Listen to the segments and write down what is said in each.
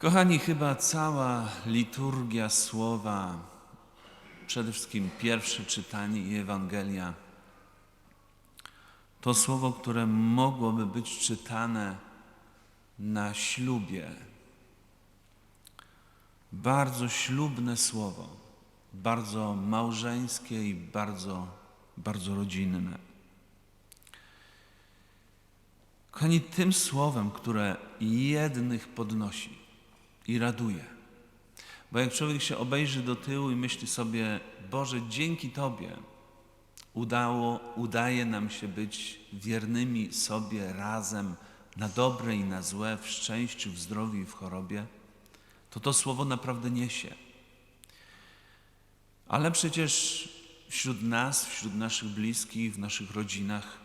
Kochani, chyba cała liturgia słowa, przede wszystkim pierwsze czytanie i Ewangelia, to słowo, które mogłoby być czytane na ślubie. Bardzo ślubne słowo, bardzo małżeńskie i bardzo, bardzo rodzinne. Kochani, tym słowem, które jednych podnosi i raduje. Bo jak człowiek się obejrzy do tyłu i myśli sobie, Boże, dzięki Tobie udało, udaje nam się być wiernymi sobie razem na dobre i na złe, w szczęściu, w zdrowiu i w chorobie, to to słowo naprawdę niesie. Ale przecież wśród nas, wśród naszych bliskich, w naszych rodzinach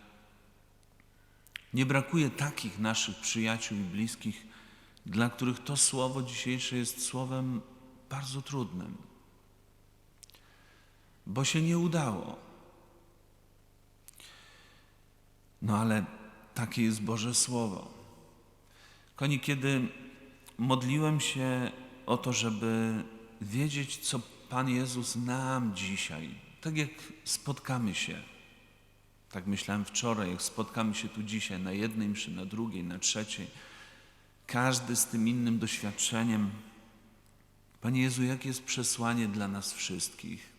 nie brakuje takich naszych przyjaciół i bliskich, dla których to słowo dzisiejsze jest słowem bardzo trudnym, bo się nie udało. No ale takie jest Boże Słowo. Koni, kiedy modliłem się o to, żeby wiedzieć, co Pan Jezus nam dzisiaj, tak jak spotkamy się, tak myślałem wczoraj, jak spotkamy się tu dzisiaj na jednej mszy, na drugiej, na trzeciej, każdy z tym innym doświadczeniem. Panie Jezu, jakie jest przesłanie dla nas wszystkich?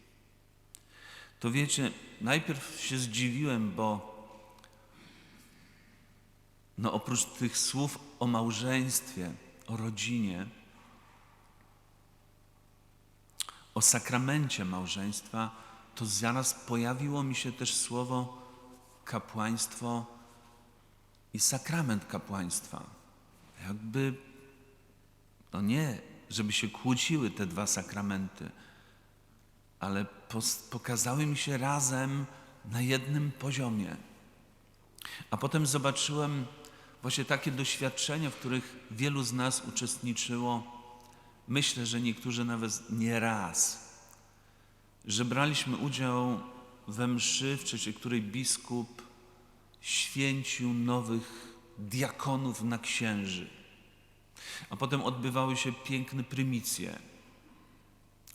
To wiecie, najpierw się zdziwiłem, bo no oprócz tych słów o małżeństwie, o rodzinie, o sakramencie małżeństwa, to zaraz pojawiło mi się też słowo kapłaństwo i sakrament kapłaństwa. Jakby, no nie, żeby się kłóciły te dwa sakramenty, ale pokazały mi się razem na jednym poziomie. A potem zobaczyłem właśnie takie doświadczenia, w których wielu z nas uczestniczyło. Myślę, że niektórzy nawet nie raz, że braliśmy udział we mszy, w czasie której biskup święcił nowych diakonów na księży. A potem odbywały się piękne prymicje.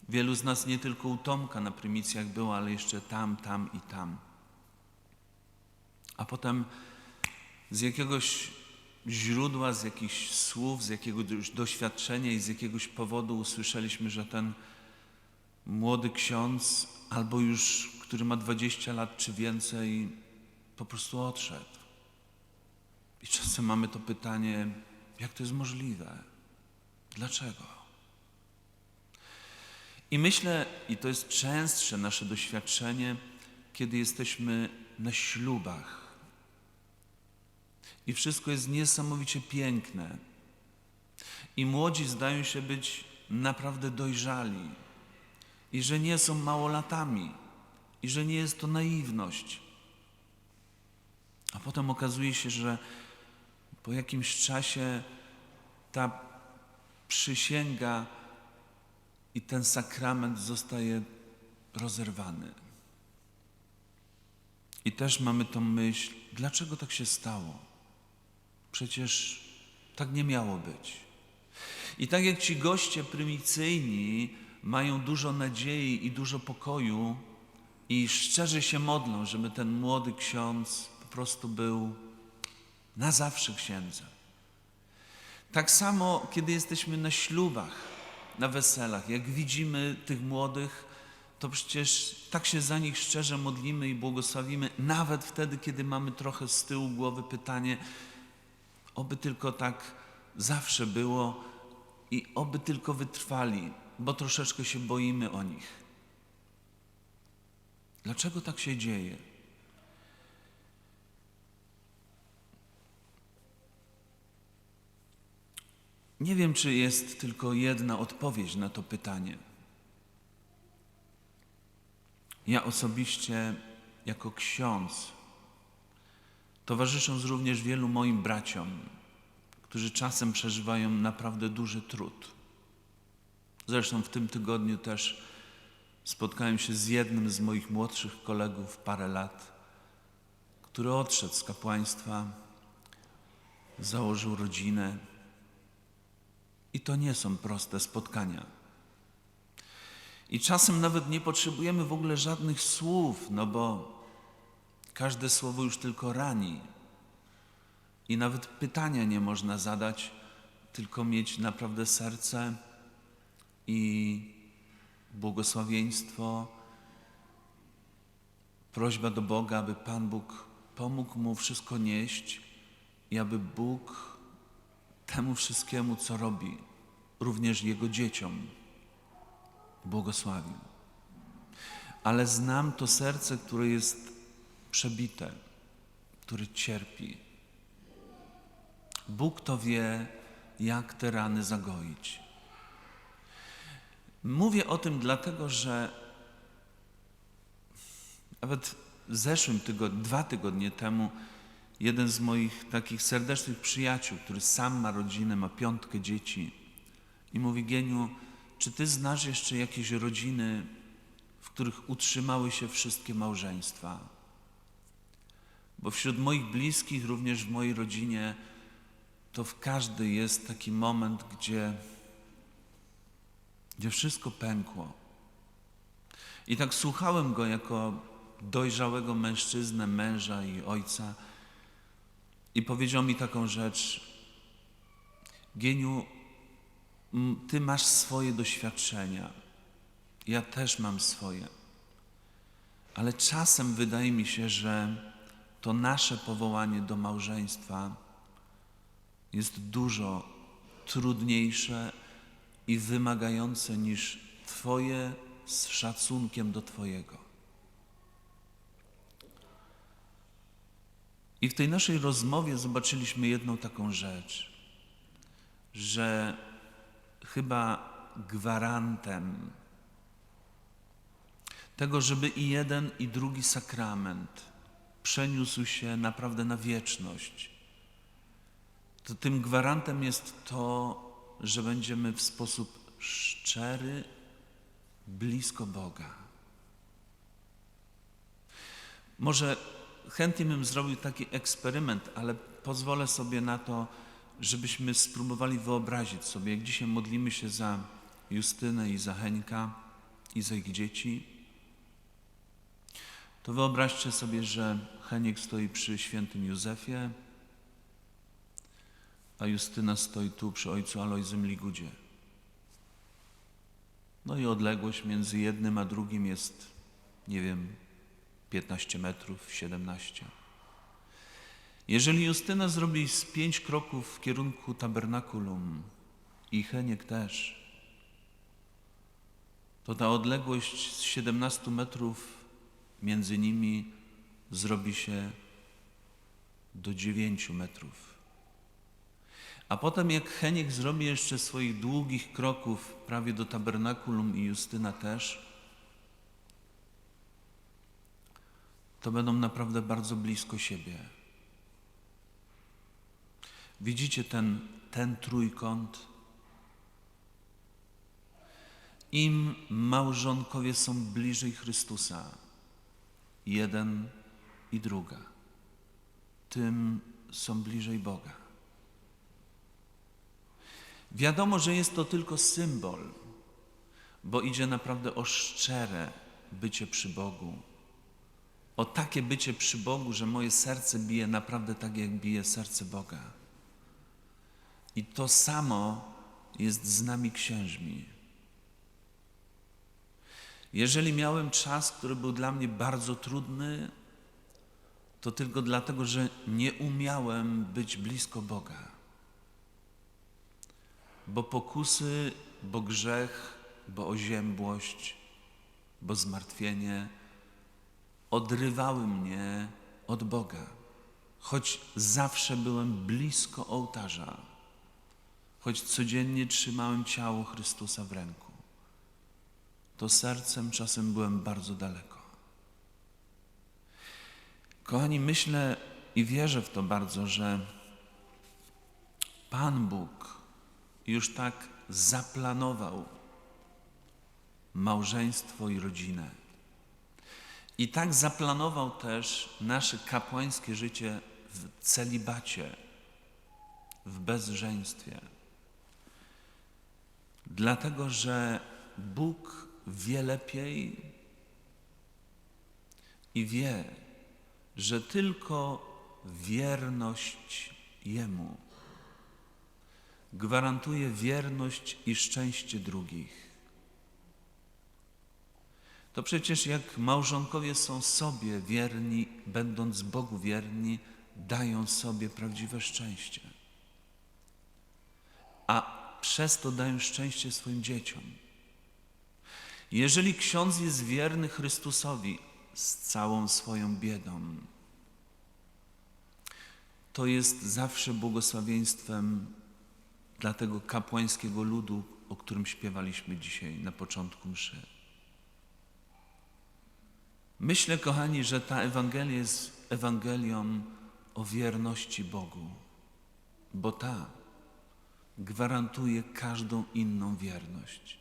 Wielu z nas nie tylko u Tomka na prymicjach było, ale jeszcze tam, tam i tam. A potem z jakiegoś źródła, z jakichś słów, z jakiegoś doświadczenia i z jakiegoś powodu usłyszeliśmy, że ten młody ksiądz, albo już, który ma 20 lat czy więcej, po prostu odszedł. I czasem mamy to pytanie, jak to jest możliwe? Dlaczego? I myślę, i to jest częstsze nasze doświadczenie, kiedy jesteśmy na ślubach. I wszystko jest niesamowicie piękne. I młodzi zdają się być naprawdę dojrzali. I że nie są małolatami. I że nie jest to naiwność. A potem okazuje się, że po jakimś czasie ta przysięga i ten sakrament zostaje rozerwany. I też mamy tą myśl, dlaczego tak się stało? Przecież tak nie miało być. I tak jak ci goście prymicyjni mają dużo nadziei i dużo pokoju i szczerze się modlą, żeby ten młody ksiądz po prostu był na zawsze księdzem. Tak samo, kiedy jesteśmy na ślubach, na weselach, jak widzimy tych młodych, to przecież tak się za nich szczerze modlimy i błogosławimy, nawet wtedy, kiedy mamy trochę z tyłu głowy pytanie, oby tylko tak zawsze było i oby tylko wytrwali, bo troszeczkę się boimy o nich. Dlaczego tak się dzieje? Nie wiem, czy jest tylko jedna odpowiedź na to pytanie. Ja osobiście, jako ksiądz, towarzysząc również wielu moim braciom, którzy czasem przeżywają naprawdę duży trud. Zresztą w tym tygodniu też spotkałem się z jednym z moich młodszych kolegów parę lat, który odszedł z kapłaństwa, założył rodzinę I to nie są proste spotkania. I czasem nawet nie potrzebujemy w ogóle żadnych słów, no bo każde słowo już tylko rani. I nawet pytania nie można zadać, tylko mieć naprawdę serce i błogosławieństwo, prośba do Boga, aby Pan Bóg pomógł mu wszystko nieść i aby Bóg temu wszystkiemu, co robi, również Jego dzieciom, błogosławił. Ale znam to serce, które jest przebite, które cierpi. Bóg to wie, jak te rany zagoić. Mówię o tym dlatego, że nawet w zeszłym tygodniu, dwa tygodnie temu, jeden z moich takich serdecznych przyjaciół, który sam ma rodzinę, ma piątkę dzieci, i mówi: Geniu, czy ty znasz jeszcze jakieś rodziny, w których utrzymały się wszystkie małżeństwa? Bo wśród moich bliskich, również w mojej rodzinie, to w każdy jest taki moment, gdzie, gdzie wszystko pękło. I tak słuchałem go jako dojrzałego mężczyznę, męża i ojca, i powiedział mi taką rzecz: Gieniu, ty masz swoje doświadczenia, ja też mam swoje, ale czasem wydaje mi się, że to nasze powołanie do małżeństwa jest dużo trudniejsze i wymagające niż Twoje z szacunkiem do Twojego. I w tej naszej rozmowie zobaczyliśmy jedną taką rzecz, że chyba gwarantem tego, żeby i jeden, i drugi sakrament przeniósł się naprawdę na wieczność, to tym gwarantem jest to, że będziemy w sposób szczery blisko Boga. Może chętnie bym zrobił taki eksperyment, ale pozwolę sobie na to, żebyśmy spróbowali wyobrazić sobie, jak dzisiaj modlimy się za Justynę i za Heńka i za ich dzieci, to wyobraźcie sobie, że Heniek stoi przy świętym Józefie, a Justyna stoi tu przy ojcu Alojzym Ligudzie. No i odległość między jednym a drugim jest, nie wiem, 15 metrów, 17. Jeżeli Justyna zrobi z pięć kroków w kierunku tabernakulum i Heniek też, to ta odległość z 17 metrów między nimi zrobi się do 9 metrów. A potem jak Heniek zrobi jeszcze swoich długich kroków prawie do tabernakulum i Justyna też, to będą naprawdę bardzo blisko siebie. Widzicie ten, ten trójkąt? Im małżonkowie są bliżej Chrystusa, jeden i druga, tym są bliżej Boga. Wiadomo, że jest to tylko symbol, bo idzie naprawdę o szczere bycie przy Bogu, o takie bycie przy Bogu, że moje serce bije naprawdę tak, jak bije serce Boga. I to samo jest z nami księżmi. Jeżeli miałem czas, który był dla mnie bardzo trudny, to tylko dlatego, że nie umiałem być blisko Boga. Bo pokusy, bo grzech, bo oziębłość, bo zmartwienie odrywały mnie od Boga, choć zawsze byłem blisko ołtarza, choć codziennie trzymałem ciało Chrystusa w ręku, to sercem czasem byłem bardzo daleko. Kochani, myślę i wierzę w to bardzo, że Pan Bóg już tak zaplanował małżeństwo i rodzinę i tak zaplanował też nasze kapłańskie życie w celibacie, w bezżeństwie. dlatego że Bóg wie lepiej i wie, że tylko wierność Jemu gwarantuje wierność i szczęście drugich. To przecież jak małżonkowie są sobie wierni, będąc Bogu wierni, dają sobie prawdziwe szczęście. A przez to dają szczęście swoim dzieciom. Jeżeli ksiądz jest wierny Chrystusowi z całą swoją biedą, to jest zawsze błogosławieństwem dla tego kapłańskiego ludu, o którym śpiewaliśmy dzisiaj na początku mszy. Myślę, kochani, że ta Ewangelia jest Ewangelią o wierności Bogu, bo ta gwarantuje każdą inną wierność.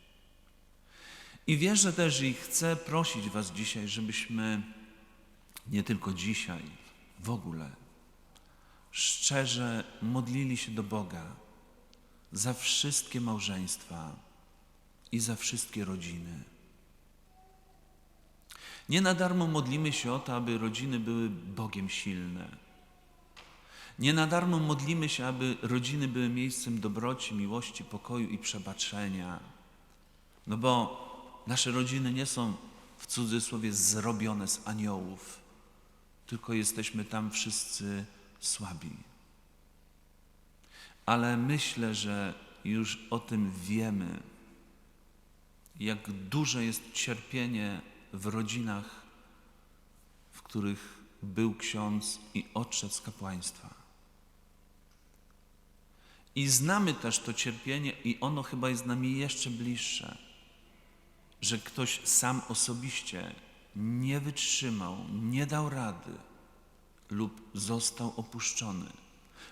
I wierzę też i chcę prosić Was dzisiaj, żebyśmy nie tylko dzisiaj, w ogóle szczerze modlili się do Boga za wszystkie małżeństwa i za wszystkie rodziny. Nie na darmo modlimy się o to, aby rodziny były Bogiem silne. Nie na darmo modlimy się, aby rodziny były miejscem dobroci, miłości, pokoju i przebaczenia. No bo nasze rodziny nie są w cudzysłowie zrobione z aniołów, tylko jesteśmy tam wszyscy słabi. Ale myślę, że już o tym wiemy, jak duże jest cierpienie w rodzinach, w których był ksiądz i odszedł z kapłaństwa. I znamy też to cierpienie, i ono chyba jest nami jeszcze bliższe, że ktoś sam osobiście nie wytrzymał, nie dał rady lub został opuszczony,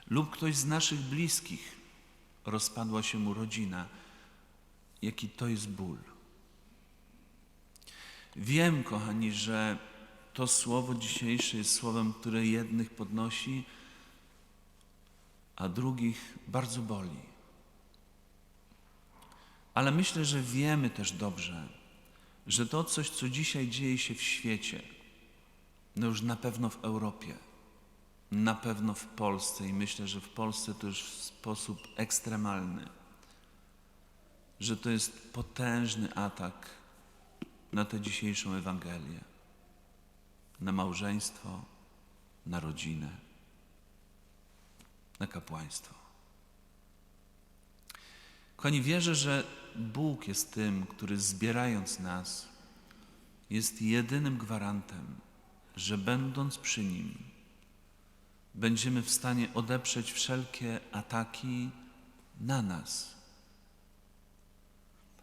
lub ktoś z naszych bliskich rozpadła się mu rodzina. Jaki to jest ból. Wiem, kochani, że to słowo dzisiejsze jest słowem, które jednych podnosi, a drugich bardzo boli. Ale myślę, że wiemy też dobrze, że to coś, co dzisiaj dzieje się w świecie, no już na pewno w Europie, na pewno w Polsce i myślę, że w Polsce to już w sposób ekstremalny, że to jest potężny atak na tę dzisiejszą Ewangelię, na małżeństwo, na rodzinę, na kapłaństwo. Kochani, wierzę, że Bóg jest tym, który zbierając nas, jest jedynym gwarantem, że będąc przy Nim, będziemy w stanie odeprzeć wszelkie ataki na nas.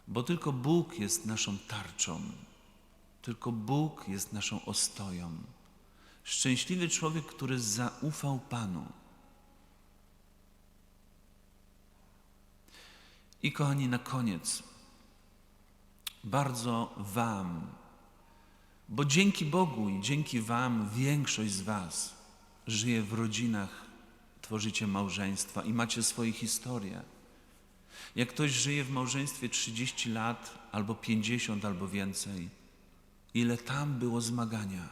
Bo tylko Bóg jest naszą tarczą, tylko Bóg jest naszą ostoją. Szczęśliwy człowiek, który zaufał Panu. I kochani, na koniec, bardzo Wam, bo dzięki Bogu i dzięki Wam większość z Was żyje w rodzinach, tworzycie małżeństwa i macie swoje historie. Jak ktoś żyje w małżeństwie 30 lat, albo 50, albo więcej, ile tam było zmagania,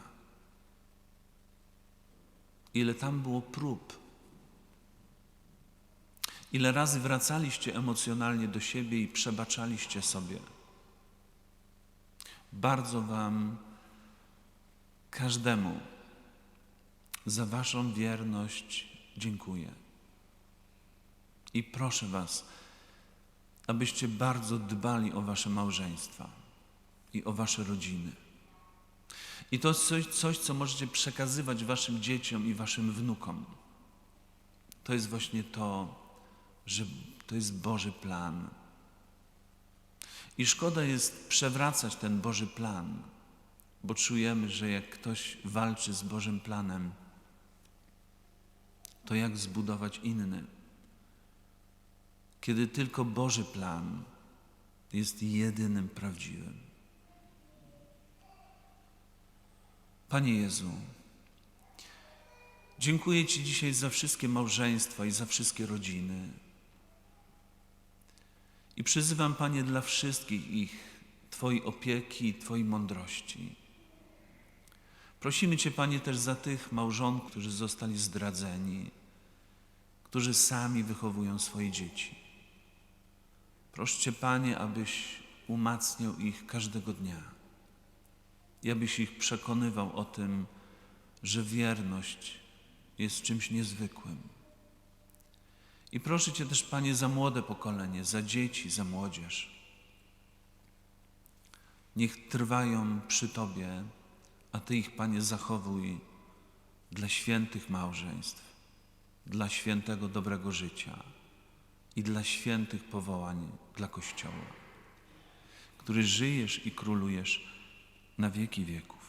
ile tam było prób, ile razy wracaliście emocjonalnie do siebie i przebaczaliście sobie. Bardzo Wam, każdemu, za Waszą wierność dziękuję. I proszę Was, abyście bardzo dbali o Wasze małżeństwa i o Wasze rodziny. I to jest coś, coś, co możecie przekazywać Waszym dzieciom i Waszym wnukom. To jest właśnie to, że to jest Boży plan. I szkoda jest przewracać ten Boży plan, bo czujemy, że jak ktoś walczy z Bożym planem, to jak zbudować inny? Kiedy tylko Boży plan jest jedynym prawdziwym. Panie Jezu, dziękuję Ci dzisiaj za wszystkie małżeństwa i za wszystkie rodziny. I przyzywam, Panie, dla wszystkich ich Twojej opieki i Twojej mądrości. Prosimy Cię, Panie, też za tych małżonków, którzy zostali zdradzeni, którzy sami wychowują swoje dzieci. Proszę Panie, abyś umacniał ich każdego dnia i abyś ich przekonywał o tym, że wierność jest czymś niezwykłym. I proszę Cię też, Panie, za młode pokolenie, za dzieci, za młodzież. Niech trwają przy Tobie, a Ty ich, Panie, zachowuj dla świętych małżeństw, dla świętego dobrego życia i dla świętych powołań dla Kościoła, który żyjesz i królujesz na wieki wieków.